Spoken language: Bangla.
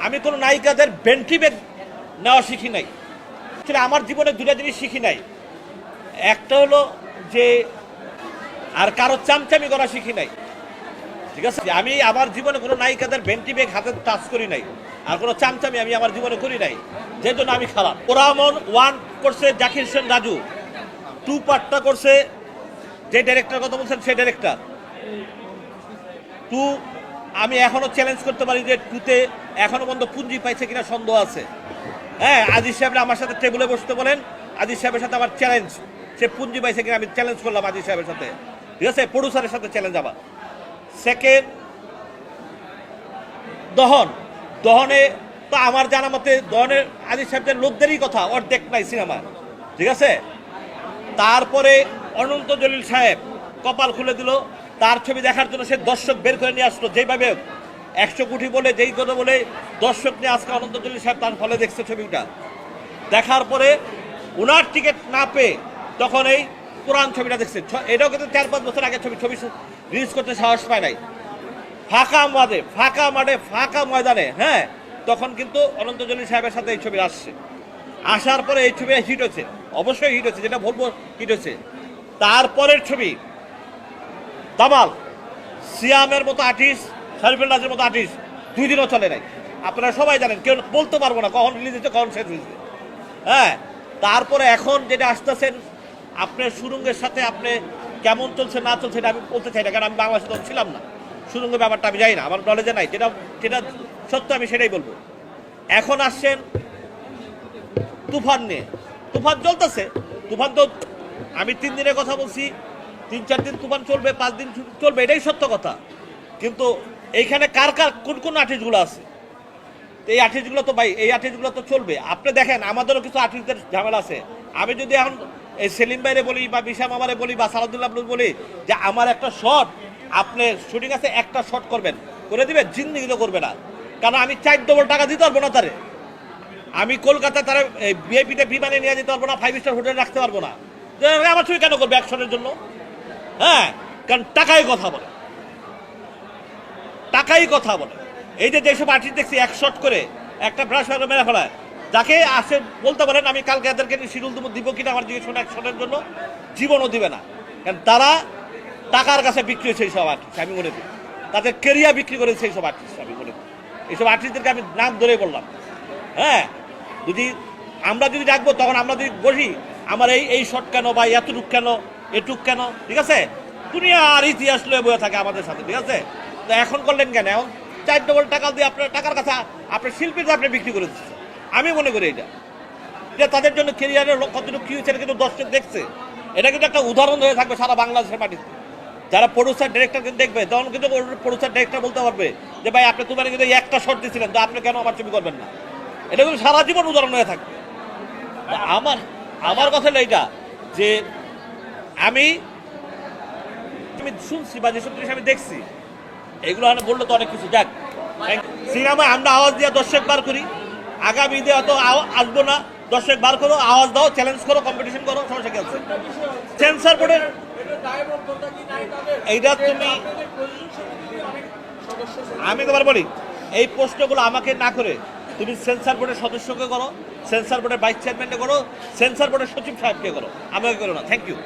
আমি কোনো নায়িকাদের বেন্ট্রি ব্যাগ নেওয়া শিখি নাই। আসলে আমার জীবনে দুটা জিনিস শিখি নাই। একটা হলো যে আর কারও চামচামি করা শিখি নাই। ঠিক আছে? আমি আমার জীবনে কোনো নায়িকাদের বেন্টি ব্যাগ হাতে টাচ করি নাই আর কোনো চামচামি আমি আমার জীবনে করি নাই। যে জন্য আমি খারাপ। ওরা আমার ওয়ান করছে জাকির হোসেন রাজু। টু পার্টটা করছে যে ডাইরেক্টর কথা বলছেন সেই ডাইরেক্টর টু আমি এখনও চ্যালেঞ্জ করতে পারি যে টুতে এখনও পর্যন্ত পুঞ্জি পাইছে কিনা সন্দেহ আছে। হ্যাঁ আজিজ সাহেবরা আমার সাথে টেবিলে বসতে বলেন। আজিজ সাহেবের সাথে আমার চ্যালেঞ্জ সে পুঞ্জি পাইছে কিনা আমি চ্যালেঞ্জ করলাম আজিজ সাহেবের সাথে। ঠিক আছে? প্রডিউসারের সাথে চ্যালেঞ্জ আমার। সেকেন্ড দহন। দহনে তো আমার জানা মতে দহনের আজিজ সাহেবদের লোকদেরই কথা অর্ধেক নাই সিনেমা। ঠিক আছে? তারপরে অনন্ত জলিল সাহেব কপাল খুলে দিল। তার ছবি দেখার জন্য সে দর্শক বের করে নিয়ে আসলো। যেভাবে একশো কোটি বলে, যেই কথা বলে দর্শক নিয়ে আজকে অনন্ত সাহেব, তার ফলে দেখছে ছবিটা। দেখার পরে ওনার টিকিট না পেয়ে তখন এই কোরআন ছবিটা দেখছে। এটাও কিন্তু চার পাঁচ বছর আগে ছবি ছবি রিলিজ করতে সাহস পায় নাই। ফাঁকা মাঠে ফাঁকা মাঠে, ফাঁকা ময়দানে হ্যাঁ তখন কিন্তু অনন্ত সাহেবের সাথে এই ছবি আসছে। আসার পরে এই ছবি হিট হচ্ছে অবশ্যই হিট হচ্ছে যেটা বলব হিট হচ্ছে তারপরের ছবি দামাল। সিয়ামের মতো আর্টিস্ট, শরীফুল রাজের মতো আর্টিস্ট দুই দিনও চলে নাই। আপনারা সবাই জানেন, কেউ বলতে পারব না কখন রিলিজ হচ্ছে কখন শেষ হয়েছে। হ্যাঁ তারপরে এখন যেটা আসতেছেন আপনার সুরঙ্গের সাথে আপনি কেমন চলছে, না চলছে এটা আমি বলতে চাই না, কারণ আমি বাংলাদেশে তখন ছিলাম না। সুরঙ্গের ব্যাপারটা আমি জানি না, আমার নলেজে নাই। যেটা যেটা সত্য আমি সেটাই বলব। এখন আসছেন তুফান নিয়ে। তুফান চলতেছে। তুফান তো আমি তিন দিনের কথা বলছি তিন, চার দিন তুফান চলবে, পাঁচ দিন চলবে, এটাই সত্য কথা। কিন্তু এইখানে কার কার, কোন কোন আর্টিস্টগুলো আছে? এই আর্টিস্টগুলো তো ভাই, এই আর্টিস্টগুলো তো চলবে। আপনি দেখেন, আমাদেরও কিছু আর্টিস্টদের ঝামেলা আছে। আমি যদি এখন এই সেলিম ভাইরে বলি, বা বিশাম আমারে বলি, বা সালাদুল্লাহ আব্দুল বলি, যে আমার একটা শট আপনি শুটিং আছে, একটা শট করবেন। করে দিবে জিন্দিগি তো করবে না। কারণ আমি চার ডবল টাকা দিতে পারব না তারে। আমি কলকাতা তারা বিআইপিতে বিমানে নিয়ে যেতে পারব না ফাইভ স্টার হোটেলে রাখতে পারব না। আমার ছবি কেন করবে অ্যাকশনের জন্য? হ্যাঁ কারণ টাকাই কথা বলে। টাকাই কথা বলে। এই যে যেসব আর্টিস্ট দেখছি, এক শট করে একটা ব্রাশ মেরে ফেলায়। যাকে আসে বলতে পারেন, আমি কালকে এদেরকে শিডিউল দেবো, দিব কিনা আমার জিজ্ঞেস এক শটের জন্য জীবনও দিবে না। কারণ তারা টাকার কাছে বিক্রি হয়েছে এইসব আর্টিস্ট আমি মনে করি। তাদের কেরিয়ার বিক্রি করেছে এইসব আর্টিস্ট আমি মনে করি। এইসব আর্টিস্টদেরকে আমি নাম ধরেই বললাম। হ্যাঁ যদি আমরা যদি ডাকবো তখন আমরা যদি বসি আমার এই এই শট কেন বা এতটুক কেন এটুক কেন? ঠিক আছে? দুনিয়ার ইতিহাস লয়ে বয়ে থাকে আমাদের সাথে, ঠিক আছে? তো এখন করলেন কেন? এখন চার ডবল টাকা দিয়ে আপনার টাকার কথা আপনার শিল্পীকে আপনি বিক্রি করে দিচ্ছেন। আমি মনে করি এটা। যে তাদের জন্য কেরিয়ারের কতটুকু কি হয়েছে এটা কিন্তু দর্শক দেখছে। এটা কিন্তু একটা উদাহরণ হয়ে থাকবে সারা বাংলাদেশের মাটিতে। যারা প্রডিউসার ডিরেক্টর কিন্তু দেখবে, তখন কিন্তু প্রডিউসার ডিরেক্টর বলতে পারবে যে, ভাই, আপনি তোমার কিন্তু একটা শর্ট দিয়েছিলেন তো আপনি কেন আমার ছবি করবেন না? এটা কিন্তু সারা জীবন উদাহরণ হয়ে থাকবে। আমার আমার কথা হলো এইটা, যে আমি আমি শুনছি বা যেসব জিনিস আমি দেখছি। এগুলো আমি বললে তো অনেক কিছু, যাক। সিনেমায় আমরা আওয়াজ দিয়ে দর্শক বার করি। আগামী ঈদে অত আসব না। দর্শক বার করো, আওয়াজ দাও চ্যালেঞ্জ করো কম্পিটিশন করো, সমস্যা আছে? সেন্সার বোর্ডের এইটা তুমি আমি তোমার বলি, এই প্রশ্নগুলো আমাকে না করে তুমি সেন্সার বোর্ডের সদস্যকে করো সেন্সার বোর্ডের ভাইস চেয়ারম্যানকে করো সেন্সার বোর্ডের সচিব সাহেবকে করো। আমাকে করো না। Thank you